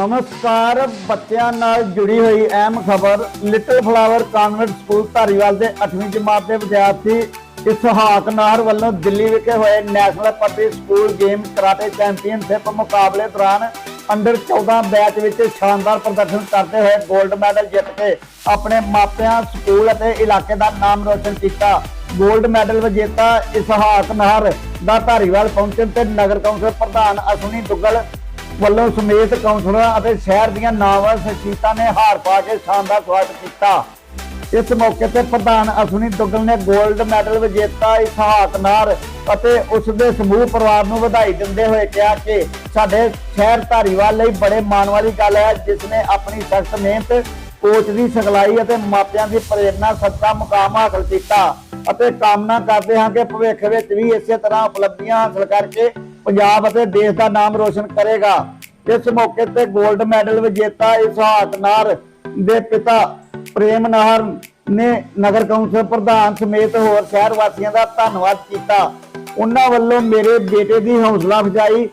ਨਮਸਕਾਰ, ਬੱਚਿਆਂ ਨਾਲ ਜੁੜੀ ਹੋਈ ਅਹਿਮ ਖਬਰ little flower convent school Dhariwal ਦੇ 8ਵੀਂ ਜਮਾਤ ਦੇ ਵਿਦਿਆਰਥੀ ਇਸਹਾਕ ਨਾਰ ਵੱਲੋਂ ਦਿੱਲੀ ਵਿਖੇ ਹੋਏ ਨੈਸ਼ਨਲ ਪੱਧਰੀ ਸਕੂਲ ਗੇਮ ਕਰਾਟੇ ਚੈਂਪੀਅਨਸ਼ਿਪ ਮੁਕਾਬਲੇ ਦੌਰਾਨ ਅੰਡਰ 14 ਬੈਚ ਵਿੱਚ ਸ਼ਾਨਦਾਰ ਪ੍ਰਦਰਸ਼ਨ ਕਰਦੇ ਹੋਏ 골ਡ ਮੈਡਲ ਜਿੱਤ ਕੇ ਆਪਣੇ ਮਾਪਿਆਂ ਸਕੂਲ ਅਤੇ ਇਲਾਕੇ ਦਾ ਨਾਮ ਰੋਸ਼ਨ ਕੀਤਾ। 골ਡ ਮੈਡਲ ਵਿਜੇਤਾ ਇਸਹਾਕ ਨਾਰ ਦਾ ਧਾਰੀਵਾਲ ਪਹੁੰਚਣ ਤੇ ਨਗਰ ਕੌਂਸਲ ਪ੍ਰਧਾਨ ਅਸ਼ਵਨੀ ਦੁੱਗਲ ਵੱਲੋਂ ਸਮੇਤ ਕਾਉਂਸਲਰਾਂ ਅਤੇ ਸ਼ਹਿਰ ਦੀਆਂ ਨਾਮਵਰ ਸ਼ਖਸੀਅਤਾਂ ਨੇ ਹਾਰ ਪਾ ਕੇ ਸ਼ਾਨਦਾਰ ਸਵਾਗਤ ਕੀਤਾ। ਇਸ ਮੌਕੇ ਤੇ ਪ੍ਰਧਾਨ ਅਸ਼ਵਨੀ ਦੁੱਗਲ ਨੇ 골ਡ ਮੈਡਲ ਵਿਜੇਤਾ ਇਸਹਾਕ ਨਾਰ ਅਤੇ ਉਸ ਦੇ ਸਮੂਹ ਪਰਿਵਾਰ ਨੂੰ ਵਧਾਈ ਦਿੰਦੇ ਹੋਏ ਕਿਹਾ ਕਿ ਸਾਡੇ ਸ਼ਹਿਰ ਧਾਰੀਵਾਲ ਲਈ ਬੜੇ ਮਾਣ ਵਾਲੀ ਗੱਲ ਹੈ, ਜਿਸ ਨੇ ਆਪਣੀ ਸਖਤ ਮਿਹਨਤ, ਕੋਚ ਦੀ ਸਿਖਲਾਈ ਅਤੇ ਮਾਪਿਆਂ ਦੀ ਪ੍ਰੇਰਣਾ ਸਦਕਾ ਮੁਕਾਮ ਹਾਸਲ ਕੀਤਾ। ਅਤੇ ਕਾਮਨਾ ਕਰਦੇ ਹਾਂ ਕਿ ਭਵਿੱਖ ਵਿੱਚ ਵੀ ਇਸੇ ਤਰ੍ਹਾਂ ਉਪਲਬਧੀਆਂ ਹਾਸਲ ਕਰਕੇ ਪੰਜਾਬ ਅਤੇ ਦੇਸ਼ ਦਾ ਨਾਮ ਰੋਸ਼ਨ ਕਰੇਗਾ। ਇਸ ਮੌਕੇ ਤੇ 골ਡ ਮੈਡਲ ਵਿਜੇਤਾ ਇਸਹਾਕ ਨਾਰ ਦੇ ਪਿਤਾ ਪ੍ਰੇਮ ਨਾਹਰ ਨੇ ਨਗਰ ਕੌਂਸਲ ਪ੍ਰਧਾਨ ਸਮੇਤ ਹੋਰ ਸ਼ਹਿਰ ਵਾਸੀਆਂ ਦਾ ਧੰਨਵਾਦ ਕੀਤਾ। ਉਹਨਾਂ ਵੱਲੋਂ ਮੇਰੇ ਬੇਟੇ ਦੀ ਹੌਸਲਾ ਅਫਜ਼ਾਈ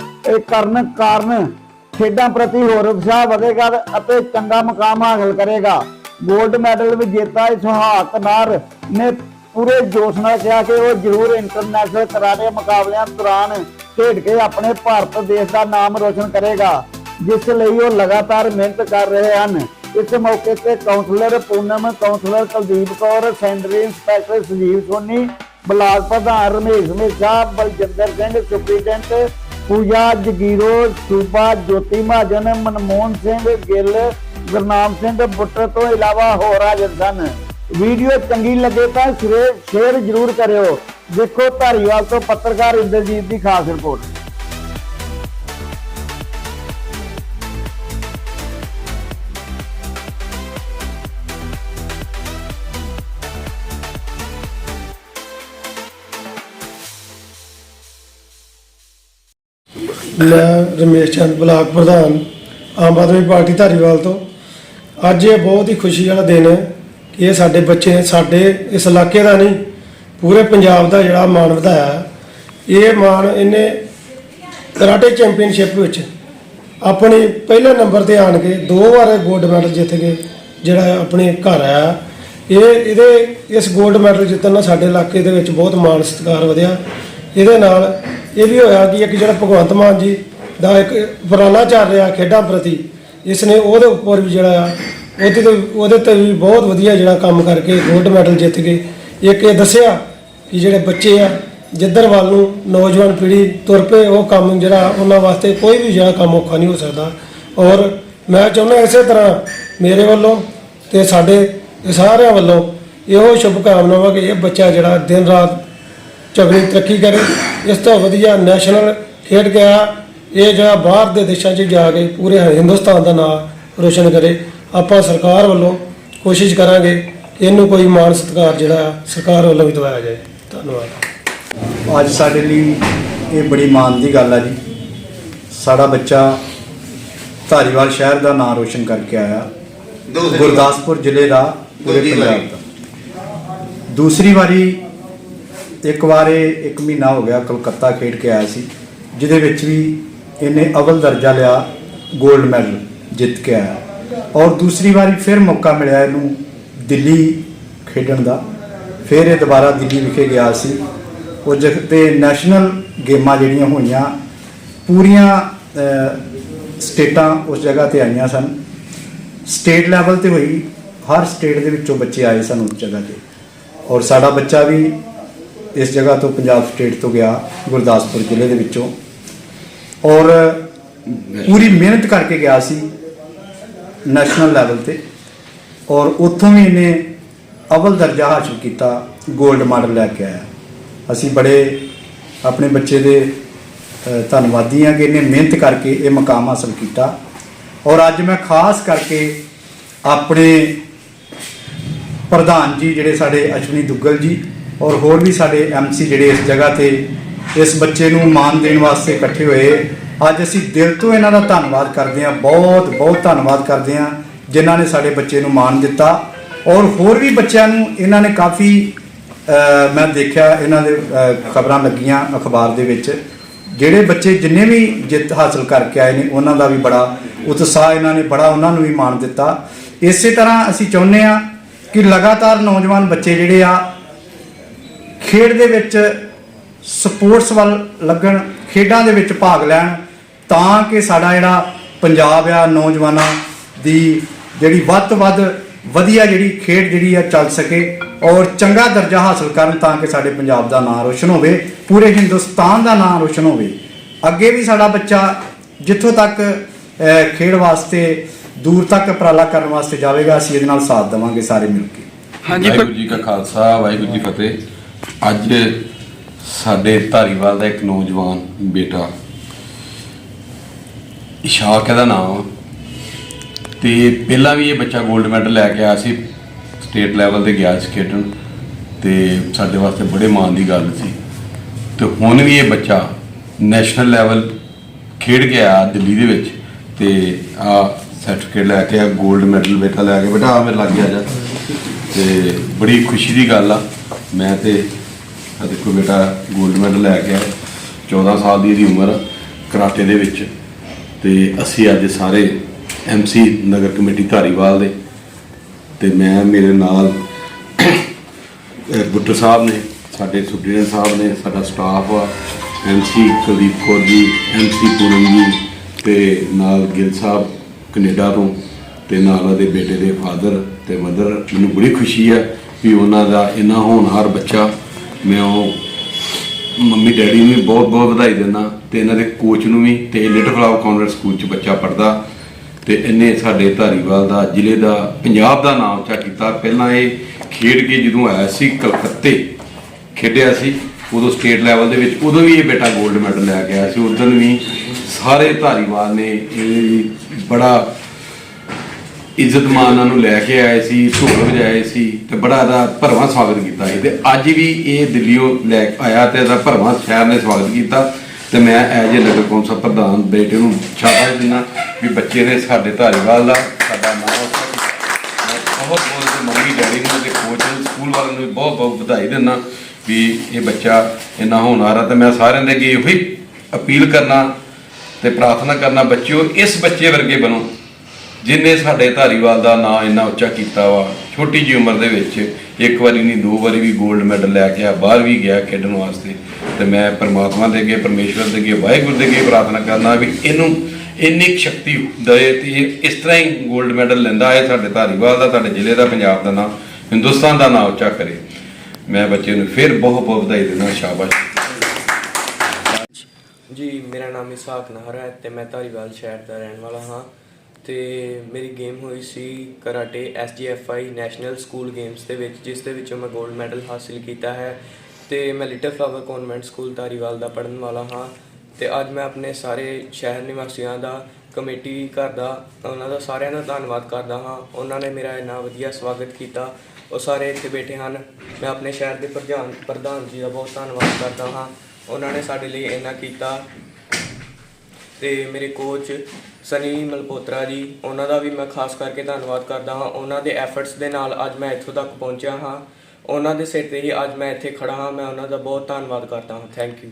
ਕਰਨ ਕਾਰਨ ਖੇਡਾਂ ਪ੍ਰਤੀ ਹੋਰ ਉਤਸ਼ਾਹ ਵਧੇਗਾ ਅਤੇ ਚੰਗਾ ਮੁਕਾਮ ਹਾਸਲ ਕਰੇਗਾ। 골ਡ ਮੈਡਲ ਵਿਜੇਤਾ ਇਸਹਾਕ ਨਾਰ ਨੇ ਪੂਰੇ ਜੋਸ਼ ਨਾਲ ਕਿਹਾ ਕਿ ਉਹ ਜ਼ਰੂਰ ਇੰਟਰਨੈਸ਼ਨਲ ਕਰਾਟੇ ਮੁਕਾਬਲਿਆਂ ਦੌਰਾਨ ਖੇਡ ਕੇ ਆਪਣੇ ਭਾਰਤ ਦੇਸ਼ ਦਾ ਨਾਮ ਰੋਸ਼ਨ ਕਰੇਗਾ, ਜਿਸ ਲਈ ਉਹ ਲਗਾਤਾਰ ਮਿਹਨਤ ਕਰ ਰਹੇ ਹਨ। ਇਸ ਮੌਕੇ ਤੇ councillor Poonam councillor Kuldeep Kaur sanitary inspector Sujeev Soni, block ਪ੍ਰਧਾਨ ਰਮੇਸ਼ ਮੇਸ਼ਾ ਬਲਜਿੰਦਰ ਸਿੰਘ ਸੁਪਰੀਡੈਂਟ ਪੂਜਾ ਜਗੀਰੋ, ਸੂਬਾ ਜੋਤੀ ਮਹਾਜਨ, ਮਨਮੋਹਨ ਸਿੰਘ, ਗਿੱਲ, ਗੁਰਨਾਮ ਸਿੰਘ, ਬੁੱਟਰ ਤੋਂ ਇਲਾਵਾ ਹੋਰ ਹਾਜ਼ਰ ਸਨ। ਵੀਡੀਓ ਚੰਗੀ ਲੱਗੇ ਤਾਂ ਸ਼ੇਅਰ ਜ਼ਰੂਰ ਕਰਿਓ। ਦੇਖੋ ਧਾਰੀਵਾਲ ਤੋਂ ਪੱਤਰਕਾਰ ਇੰਦਰਜੀਤ ਦੀ ਖਾਸ ਰਿਪੋਰਟ। ਮੈਂ ਰਮੇਸ਼ ਚੰਦ ਬਲਾਕ ਪ੍ਰਧਾਨ, ਆਮ ਆਦਮੀ ਪਾਰਟੀ ਧਾਰੀਵਾਲ ਤੋਂ। ਅੱਜ ਇਹ ਬਹੁਤ ਹੀ ਖੁਸ਼ੀ ਵਾਲਾ ਦਿਨ ਹੈ ਕਿ ਇਹ ਸਾਡੇ ਬੱਚੇ, ਸਾਡੇ ਇਸ ਇਲਾਕੇ ਦਾ ਨਹੀਂ ਪੂਰੇ ਪੰਜਾਬ ਦਾ ਜਿਹੜਾ ਮਾਣ ਵਧਾਇਆ ਇਹ ਮਾਣ ਇਹਨੇ ਕਰਾਟੇ ਚੈਂਪੀਅਨਸ਼ਿਪ ਵਿੱਚ ਆਪਣੇ ਪਹਿਲੇ ਨੰਬਰ ਤੇ ਆਣ ਕੇ ਦੋ ਵਾਰ ਗੋਲਡ ਮੈਡਲ ਜਿੱਤ ਕੇ ਜਿਹੜਾ ਆਪਣੇ ਘਰ ਆਇਆ। ਇਹ, ਇਹਦੇ, ਇਸ ਗੋਲਡ ਮੈਡਲ ਜਿੱਤਣ ਨਾਲ ਸਾਡੇ ਇਲਾਕੇ ਦੇ ਵਿੱਚ ਬਹੁਤ ਮਾਣ ਸਤਿਕਾਰ ਵਧਿਆ। ਇਹਦੇ ਨਾਲ ਇਹ ਵੀ ਹੋਇਆ ਕਿ ਇੱਕ ਜਿਹੜਾ ਭਗਵੰਤ ਮਾਨ ਜੀ ਦਾ ਇੱਕ ਉਪਰਾਲਾ ਚੱਲ ਰਿਹਾ ਖੇਡਾਂ ਪ੍ਰਤੀ ਇਸ ਨੇ ਉਹਦੇ ਉੱਪਰ ਵੀ ਜਿਹੜਾ ਆ, ਉਹਦੇ ਤੇ ਉਹਦੇ ਤੇ ਵੀ ਬਹੁਤ ਵਧੀਆ ਜਿਹੜਾ ਕੰਮ ਕਰਕੇ ਗੋਲਡ ਮੈਡਲ ਜਿੱਤ ਕੇ ਇੱਕ ਇਹ ਦੱਸਿਆ ਕਿ ਜਿਹੜੇ ਬੱਚੇ ਆ, ਜਿੱਧਰ ਵੱਲ ਨੂੰ ਨੌਜਵਾਨ ਪੀੜ੍ਹੀ ਤੁਰ ਪਏ, ਉਹ ਕੰਮ ਜਿਹੜਾ ਉਹਨਾਂ ਵਾਸਤੇ ਕੋਈ ਵੀ ਜਿਹੜਾ ਕੰਮ ਔਖਾ ਨਹੀਂ ਹੋ ਸਕਦਾ। ਔਰ ਮੈਂ ਚਾਹੁੰਦਾ ਇਸੇ ਤਰ੍ਹਾਂ ਮੇਰੇ ਵੱਲੋਂ ਤੇ ਸਾਡੇ ਸਾਰਿਆਂ ਵੱਲੋਂ ਇਹੋ ਸ਼ੁਭਕਾਮਨਾਵਾਂ ਕਿ ਇਹ ਬੱਚਾ ਜਿਹੜਾ ਦਿਨ ਰਾਤ ਚੰਗੀ ਤਰੱਕੀ ਕਰੇ। ਇਸ ਤੋਂ ਵਧੀਆ ਨੈਸ਼ਨਲ ਖੇਡ ਗਿਆ, ਇਹ ਜਿਹੜਾ ਬਾਹਰ ਦੇ ਦੇਸ਼ਾਂ 'ਚ ਜਾ ਕੇ ਪੂਰੇ ਹਿੰਦੁਸਤਾਨ ਦਾ ਨਾਮ ਰੋਸ਼ਨ ਕਰੇ। ਆਪਾਂ ਸਰਕਾਰ ਵੱਲੋਂ ਕੋਸ਼ਿਸ਼ ਕਰਾਂਗੇ ਇਹਨੂੰ ਕੋਈ ਮਾਣ ਸਤਿਕਾਰ ਜਿਹੜਾ ਸਰਕਾਰ ਵੱਲੋਂ ਵੀ ਦਵਾਇਆ ਜਾਏ। ਧੰਨਵਾਦ। ਅੱਜ ਸਾਡੇ ਲਈ ਇਹ ਬੜੀ ਮਾਣ ਦੀ ਗੱਲ ਆ ਜੀ। ਸਾਡਾ ਬੱਚਾ ਧਾਰੀਵਾਲ ਸ਼ਹਿਰ ਦਾ ਨਾਮ ਰੋਸ਼ਨ ਕਰਕੇ ਆਇਆ। ਗੁਰਦਾਸਪੁਰ ਜ਼ਿਲ੍ਹੇ ਦਾ ਪੂਰੇ ਪੰਜਾਬ। ਦਾ। ਦੂਸਰੀ ਵਾਰੀ ਇੱਕ ਵਾਰੇ ਇੱਕ ਮਹੀਨਾ ਹੋ ਗਿਆ ਕਲਕੱਤਾ ਖੇਡ ਕੇ ਆਇਆ ਸੀ ਜਿਹਦੇ ਵਿੱਚ ਵੀ ਇਹਨੇ ਅਵਲ ਦਰਜਾ ਲਿਆ 골ਡ ਮੈਡਲ ਜਿੱਤ ਕੇ ਆਇਆ। ਔਰ ਦੂਸਰੀ ਵਾਰੀ ਫਿਰ ਮੌਕਾ ਮਿਲਿਆ ਇਹਨੂੰ ਦਿੱਲੀ ਖੇਡਣ ਦਾ। ਫਿਰ ਇਹ ਦੁਬਾਰਾ ਦਿੱਲੀ ਵਿਖੇ ਗਿਆ ਸੀ। ਉਹ ਜਗ ਤੇ ਨੈਸ਼ਨਲ ਗੇਮਾਂ ਜਿਹੜੀਆਂ ਹੋਈਆਂ, ਪੂਰੀਆਂ ਸਟੇਟਾਂ ਉਸ ਜਗ੍ਹਾ ਤੇ ਆਈਆਂ ਸਨ। ਸਟੇਟ ਲੈਵਲ ਤੇ ਹੋਈ, ਹਰ ਸਟੇਟ ਦੇ ਵਿੱਚੋਂ ਬੱਚੇ ਆਏ ਸਨ ਉਸ ਜਗ੍ਹਾ ਤੇ। ਔਰ ਸਾਡਾ ਬੱਚਾ ਵੀ ਇਸ ਜਗ੍ਹਾ ਤੋਂ ਪੰਜਾਬ ਸਟੇਟ ਤੋਂ ਗਿਆ, ਗੁਰਦਾਸਪੁਰ ਜ਼ਿਲ੍ਹੇ ਦੇ ਵਿੱਚੋਂ। ਔਰ ਪੂਰੀ ਮਿਹਨਤ ਕਰਕੇ ਗਿਆ ਸੀ ਨੈਸ਼ਨਲ ਲੈਵਲ ਤੇ। ਔਰ ਉੱਥੋਂ ਵੀ ਇਹਨੇ ਅਵਲ ਦਰਜਾ ਹਾਸਲ ਕੀਤਾ 골ਡ ਮੈਡਲ ਲੈ ਕੇ ਆਇਆ। ਅਸੀਂ ਬੜੇ ਆਪਣੇ ਬੱਚੇ ਦੇ ਧੰਨਵਾਦੀ ਹਾਂ ਕਿ ਇਹਨੇ ਮਿਹਨਤ ਕਰਕੇ ਇਹ ਮਕਾਮ ਹਾਸਲ ਕੀਤਾ। ਔਰ ਅੱਜ ਮੈਂ ਖਾਸ ਕਰਕੇ ਆਪਣੇ ਪ੍ਰਧਾਨ ਜੀ, ਜਿਹੜੇ ਸਾਡੇ ਅਸ਼ਵਨੀ ਦੁੱਗਲ ਜੀ ਔਰ ਹੋਰ ਵੀ ਸਾਡੇ ਐਮਸੀ ਜਿਹੜੇ ਇਸ ਜਗ੍ਹਾ ਤੇ ਇਸ ਬੱਚੇ ਨੂੰ ਮਾਣ ਦੇਣ ਵਾਸਤੇ ਇਕੱਠੇ ਹੋਏ, ਅੱਜ ਅਸੀਂ ਦਿਲ ਤੋਂ ਇਹਨਾਂ ਦਾ ਧੰਨਵਾਦ ਕਰਦੇ ਹਾਂ। ਬਹੁਤ ਬਹੁਤ ਧੰਨਵਾਦ ਕਰਦੇ ਹਾਂ। ਜਿਨ੍ਹਾਂ ਨੇ ਸਾਡੇ ਬੱਚੇ ਨੂੰ ਮਾਣ ਦਿੱਤਾ ਔਰ ਹੋਰ ਵੀ ਬੱਚਿਆਂ ਨੂੰ ਇਹਨਾਂ ਨੇ ਕਾਫੀ ਮੈਂ ਦੇਖਿਆ ਇਹਨਾਂ ਦੇ ਖਬਰਾਂ ਲੱਗੀਆਂ ਅਖਬਾਰ ਦੇ ਵਿੱਚ। ਜਿਹੜੇ ਬੱਚੇ ਜਿੰਨੇ ਵੀ ਜਿੱਤ ਹਾਸਲ ਕਰਕੇ ਆਏ ਨੇ, ਉਹਨਾਂ ਦਾ ਵੀ ਬੜਾ ਉਤਸ਼ਾਹ ਇਹਨਾਂ ਨੇ, ਬੜਾ ਉਹਨਾਂ ਨੂੰ ਵੀ ਮਾਣ ਦਿੱਤਾ। ਇਸੇ ਤਰ੍ਹਾਂ ਅਸੀਂ ਚਾਹੁੰਦੇ ਆ ਕਿ ਲਗਾਤਾਰ ਨੌਜਵਾਨ ਬੱਚੇ ਜਿਹੜੇ ਆ, ਖੇਡ ਦੇ ਵਿੱਚ ਸਪੋਰਟਸ ਵੱਲ ਲੱਗਣ, ਖੇਡਾਂ ਦੇ ਵਿੱਚ ਭਾਗ ਲੈਣ, ਤਾਂ ਕਿ ਸਾਡਾ ਜਿਹੜਾ ਪੰਜਾਬ ਆ, ਨੌਜਵਾਨਾਂ ਦੀ ਜਿਹੜੀ ਵੱਧ ਤੋਂ ਵੱਧ ਵਧੀਆ ਜਿਹੜੀ ਖੇਡ ਜਿਹੜੀ ਆ ਚੱਲ ਸਕੇ ਔਰ ਚੰਗਾ ਦਰਜਾ ਹਾਸਲ ਕਰਨ ਤਾਂ ਕਿ ਸਾਡੇ ਪੰਜਾਬ ਦਾ ਨਾਮ ਰੋਸ਼ਨ ਹੋਵੇ ਪੂਰੇ ਹਿੰਦੁਸਤਾਨ ਦਾ ਨਾਮ ਰੋਸ਼ਨ ਹੋਵੇ। ਅੱਗੇ ਵੀ ਸਾਡਾ ਬੱਚਾ ਜਿੱਥੋਂ ਤੱਕ ਖੇਡ ਵਾਸਤੇ ਦੂਰ ਤੱਕ ਉਪਰਾਲਾ ਕਰਨ ਵਾਸਤੇ ਜਾਵੇਗਾ ਅਸੀਂ ਇਹਦੇ ਨਾਲ ਸਾਥ ਦੇਵਾਂਗੇ ਸਾਰੇ ਮਿਲ ਕੇ। ਹਾਂਜੀ ਵਾਹਿਗੁਰੂ ਜੀ ਕਾ ਖਾਲਸਾ ਵਾਹਿਗੁਰੂ ਜੀ ਫਤਿਹ। ਅੱਜ ਸਾਡੇ ਧਾਰੀਵਾਲ ਦਾ ਇੱਕ ਨੌਜਵਾਨ ਬੇਟਾ ਇਸ਼ਾਕ ਇਹਦਾ ਨਾਮ ਤੇ ਪਹਿਲਾਂ ਵੀ ਇਹ ਬੱਚਾ 골ਡ ਮੈਡਲ ਲੈ ਕੇ ਆਇਆ ਸੀ ਸਟੇਟ ਲੈਵਲ ਤੇ ਗਿਆ ਸੀ ਖੇਡਣ। ਤੇ ਸਾਡੇ ਵਾਸਤੇ ਬੜੇ ਮਾਣ ਦੀ ਗੱਲ ਸੀ। ਤੇ ਹੁਣ ਵੀ ਇਹ ਬੱਚਾ ਨੈਸ਼ਨਲ ਲੈਵਲ ਖੇਡ ਕੇ ਆਇਆ ਦਿੱਲੀ ਦੇ ਵਿੱਚ ਤੇ ਆ ਸਰਟੀਫਿਕੇਟ ਲੈ ਕੇ ਆ 골ਡ ਮੈਡਲ ਬੇਟਾ ਲੈ ਕੇ ਬੇਟਾ ਆ ਮੇਰੇ ਲੱਗ ਗਿਆ ਜਾ। ਤੇ ਬੜੀ ਖੁਸ਼ੀ ਦੀ ਗੱਲ ਆ। ਮੈਂ ਤੇ ਦੇਖੋ ਬੇਟਾ 골ਡ ਮੈਡਲ ਲੈ ਕੇ ਆ 14 ਸਾਲ ਦੀ ਇਹਦੀ ਉਮਰ ਕਰਾਟੇ ਦੇ ਵਿੱਚ। ਤੇ ਅਸੀਂ ਅੱਜ ਸਾਰੇ ਐਮਸੀ ਨਗਰ ਕਮੇਟੀ ਧਾਰੀਵਾਲ ਦੇ ਤੇ ਮੈਂ ਮੇਰੇ ਨਾਲ ਅਹ ਬੁੱਟਰ ਸਾਹਿਬ ਨੇ, ਸਾਡੇ ਸੁਪਰੀਡੈਂਟ ਸਾਹਿਬ ਨੇ, ਸਾਡਾ ਸਟਾਫ ਆ ਐਮਸੀ ਕੁਲਦੀਪ ਕੌਰ ਜੀ ਐਮਸੀ ਪੂਰਨ ਜੀ ਤੇ ਨਾਲ ਗਿੱਲ ਸਾਹਿਬ ਕੈਨੇਡਾ ਤੋਂ ਤੇ ਨਾਲ ਉਹਦੇ ਬੇਟੇ ਦੇ ਫਾਦਰ ਤੇ ਮਦਰ। ਮੈਨੂੰ ਬੜੀ ਖੁਸ਼ੀ ਆ ਵੀ ਉਹਨਾਂ ਦਾ ਇੰਨਾ ਹੋਣਹਾਰ ਬੱਚਾ। ਮੈਂ ਉਹ ਮੰਮੀ ਡੈਡੀ ਨੂੰ ਵੀ ਬਹੁਤ ਬਹੁਤ ਵਧਾਈ ਦਿੰਦਾ ਤੇ ਇਹਨਾਂ ਦੇ ਕੋਚ ਨੂੰ ਵੀ ਤੇ ਲਿਟਲ ਫਲਾਵਰ ਕਾਨਵੈਂਟ ਸਕੂਲ ਚ ਬੱਚਾ ਪੜਦਾ ਤੇ ਇਹਨੇ ਸਾਡੇ ਧਾਰੀਵਾਲ ਦਾ, ਜ਼ਿਲ੍ਹੇ ਦਾ, ਪੰਜਾਬ ਦਾ ਨਾਮ ਉੱਚਾ ਕੀਤਾ। ਪਹਿਲਾਂ ਇਹ ਖੇਡ ਕੇ ਜਦੋਂ ਆਇਆ ਸੀ ਕਲਕੱਤੇ, ਖੇਡਿਆ ਸੀ, ਉਦੋਂ ਸਟੇਟ ਲੈਵਲ ਦੇ ਵਿੱਚ ਉਦੋਂ ਵੀ ਇਹ ਬੇਟਾ 골ਡ ਮੈਡਲ ਲੈ ਕੇ ਆਇਆ ਸੀ। ਉਦੋਂ ਵੀ ਸਾਰੇ ਧਾਰੀਵਾਲ ਨੇ ਇਹ ਬੜਾ ਇੱਜ਼ਤ ਮਾਨ ਨਾਲ ਨੂੰ ਲੈ ਕੇ ਆਏ ਸੀ ਢੋਲ ਵਜਾਏ ਸੀ ਤੇ ਬੜਾ ਇਹਦਾ ਭਰਵਾਂ ਸਵਾਗਤ ਕੀਤਾ ਸੀ। ਤੇ ਅੱਜ ਵੀ ਇਹ ਦਿੱਲੀੋਂ ਲੈ ਆਇਆ ਤੇ ਇਹਦਾ ਭਰਵਾਂ ਸ਼ਹਿਰ ਨੇ ਸਵਾਗਤ ਕੀਤਾ। ਤੇ ਮੈਂ ਐਜ ਏ ਨਗਰ ਕੌਂਸਲ ਪ੍ਰਧਾਨ ਬੇਟੇ ਨੂੰ ਸ਼ਾਬਾਸ਼ ਦਿੰਦਾ ਵੀ ਬੱਚੇ ਨੇ ਸਾਡੇ ਧਾਰੀਵਾਲ ਦਾ, ਸਾਡਾ ਨਾਮ ਬਹੁਤ ਬਹੁਤ ਮੰਮੀ ਡੈਡੀ ਨੂੰ ਤੇ ਕੋਚ ਨੂੰ ਸਕੂਲ ਵਾਲਿਆਂ ਨੂੰ ਵੀ ਬਹੁਤ ਬਹੁਤ ਵਧਾਈ ਦਿੰਦਾ ਵੀ ਇਹ ਬੱਚਾ ਇੰਨਾ ਹੋਣਹਾਰ ਆ ਤੇ ਮੈਂ ਸਾਰਿਆਂ ਦੇ ਅੱਗੇ ਇਹੋ ਹੀ ਅਪੀਲ ਕਰਨਾ ਤੇ ਪ੍ਰਾਰਥਨਾ ਕਰਨਾ ਬੱਚਿਓ, ਇਸ ਬੱਚੇ ਵਰਗੇ ਬਣੋ ਜਿਨੇ ਸਾਡੇ ਧਾਰੀਵਾਲ ਦਾ ਨਾਂ ਇੰਨਾ ਉੱਚਾ ਕੀਤਾ ਵਾ। ਛੋਟੀ ਜੀ ਉਮਰ ਦੇ ਵਿੱਚ ਇੱਕ ਵਾਰੀ ਨਹੀਂ, ਦੋ ਵਾਰੀ ਵੀ 골ਡ ਮੈਡਲ ਲੈ ਕੇ ਆ, ਬਾਹਰ ਵੀ ਗਿਆ ਖੇਡਣ ਵਾਸਤੇ। ਤੇ ਮੈਂ ਪਰਮਾਤਮਾ ਦੇ ਅੱਗੇ, ਪਰਮੇਸ਼ਵਰ ਦੇ ਅੱਗੇ, ਵਾਹਿਗੁਰੂ ਦੇ ਅੱਗੇ ਪ੍ਰਾਰਥਨਾ ਕਰਨਾ ਵੀ ਇਹਨੂੰ ਇੰਨੀ ਕੁ ਸ਼ਕਤੀ ਦੇ ਤੇ ਇਸ ਤਰ੍ਹਾਂ ਹੀ 골ਡ ਮੈਡਲ ਲੈਂਦਾ ਹੈ, ਸਾਡੇ ਧਾਰੀਵਾਲ ਦਾ, ਸਾਡੇ ਜ਼ਿਲ੍ਹੇ ਦਾ, ਪੰਜਾਬ ਦਾ ਨਾਮ, ਹਿੰਦੁਸਤਾਨ ਦਾ ਨਾਮ ਉੱਚਾ ਕਰੇ। ਮੈਂ ਬੱਚੇ ਨੂੰ ਫਿਰ ਬਹੁਤ ਬਹੁਤ ਵਧਾਈ ਦਿੰਦਾ, ਸ਼ਾਬਾਸ਼। ਜੀ, ਮੇਰਾ ਨਾਮ ਇਸਾਕ ਨਹਰ ਹੈ ਤੇ ਮੈਂ ਧਾਰੀਵਾਲ ਸ਼ਹਿਰ ਦਾ ਰਹਿਣ ਵਾਲਾ ਹਾਂ। ਤੇ ਮੇਰੀ ਗੇਮ ਹੋਈ ਸੀ karate SGFI national school games ਦੇ ਵਿੱਚ, ਜਿਸ ਦੇ ਵਿੱਚੋਂ ਮੈਂ 골ਡ ਮੈਡਲ ਹਾਸਿਲ ਕੀਤਾ ਹੈ ਤੇ ਮੈਂ little flower convent school Dhariwal ਦਾ ਪੜ੍ਹਨ ਵਾਲਾ ਹਾਂ ਤੇ ਅੱਜ ਮੈਂ ਆਪਣੇ ਸਾਰੇ ਸ਼ਹਿਰ ਨਿਵਾਸੀਆਂ ਦਾ, ਕਮੇਟੀ ਘਰ ਦਾ, ਉਹਨਾਂ ਦਾ ਸਾਰਿਆਂ ਦਾ ਧੰਨਵਾਦ ਕਰਦਾ ਹਾਂ। ਉਹਨਾਂ ਨੇ ਮੇਰਾ ਇੰਨਾ ਵਧੀਆ ਸਵਾਗਤ ਕੀਤਾ। ਉਹ ਸਾਰੇ ਇੱਥੇ ਬੈਠੇ ਹਨ। ਮੈਂ ਆਪਣੇ ਸ਼ਹਿਰ ਦੇ ਪ੍ਰਧਾਨ ਪ੍ਰਧਾਨ ਜੀ ਦਾ ਬਹੁਤ ਧੰਨਵਾਦ ਕਰਦਾ ਹਾਂ। ਉਹਨਾਂ ਨੇ ਸਾਡੇ ਲਈ ਇੰਨਾ ਕੀਤਾ ਤੇ ਮੇਰੇ ਕੋਚ ਸਨੀ ਮਲਪੋਤਰਾ ਜੀ, ਉਹਨਾਂ ਦਾ ਵੀ ਮੈਂ ਖਾਸ ਕਰਕੇ ਧੰਨਵਾਦ ਕਰਦਾ ਹਾਂ। ਉਹਨਾਂ ਦੇ ਐਫਰਟਸ ਦੇ ਨਾਲ ਅੱਜ ਮੈਂ ਇੱਥੋਂ ਤੱਕ ਪਹੁੰਚਿਆ ਹਾਂ। ਉਹਨਾਂ ਦੇ ਸਿਰ ਤੇ ਹੀ ਅੱਜ ਮੈਂ ਇੱਥੇ ਖੜਾ ਹਾਂ। ਮੈਂ ਉਹਨਾਂ ਦਾ ਬਹੁਤ ਧੰਨਵਾਦ ਕਰਦਾ ਹਾਂ। Thank you